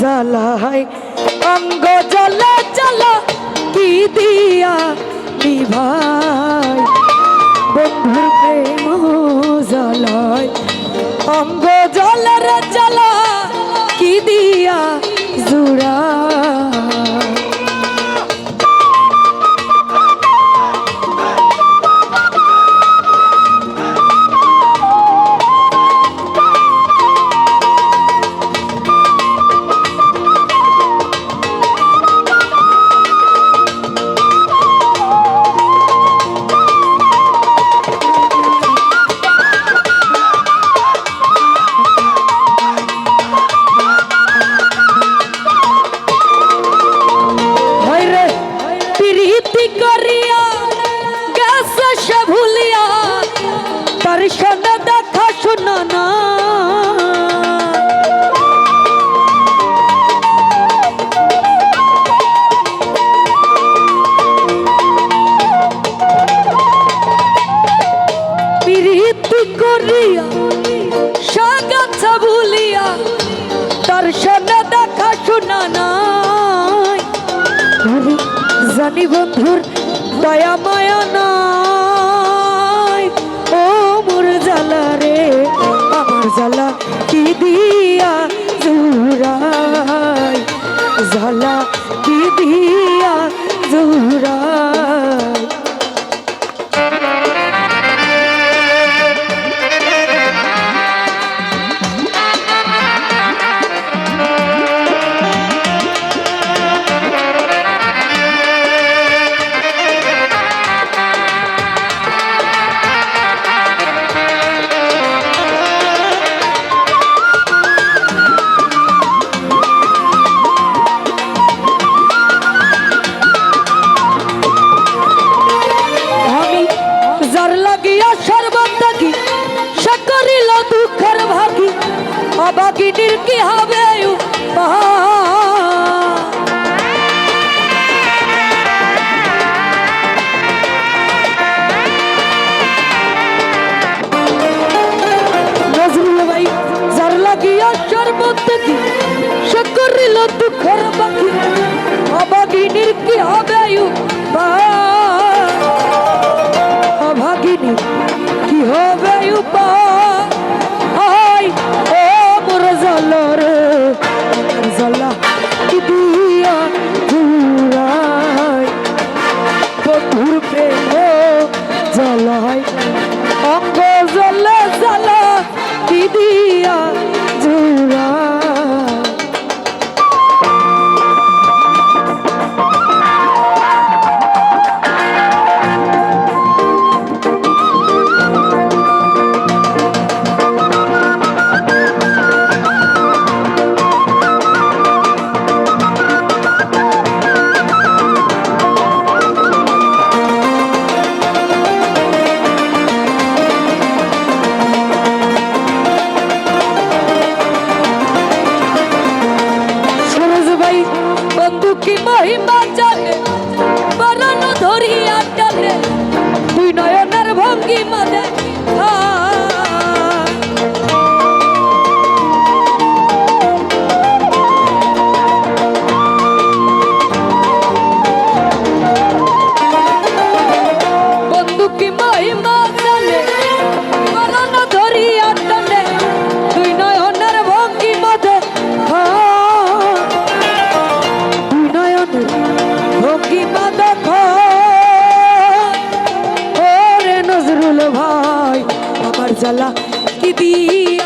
জ্বালায় অঙ্গ জ্বালা জ্বালা কি দিয়া নিভাই? বন্ধুর প্রেম জ্বালায় অঙ্গ জ্বালার জ্বালায় তোর সামনে দেখা শোনা নাই। আমি জানি বন্ধুর দয়া, মায়া নাই। ও মোর জ্বালা রে, আমার জ্বালা কি দিয়া দুঃখের বাকি। অবাগিনীর কি হবে? की महिमा जग মালা কি দিয়ে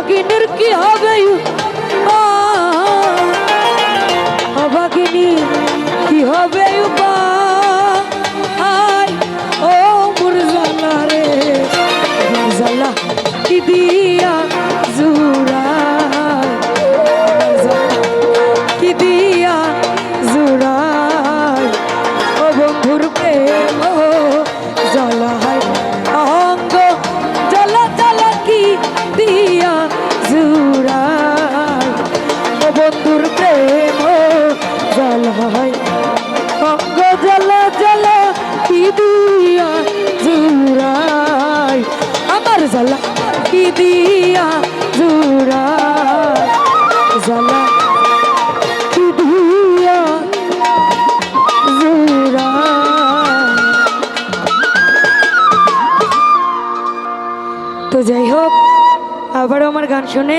অবাগিনীর কি হবে উপায়? গান শুনে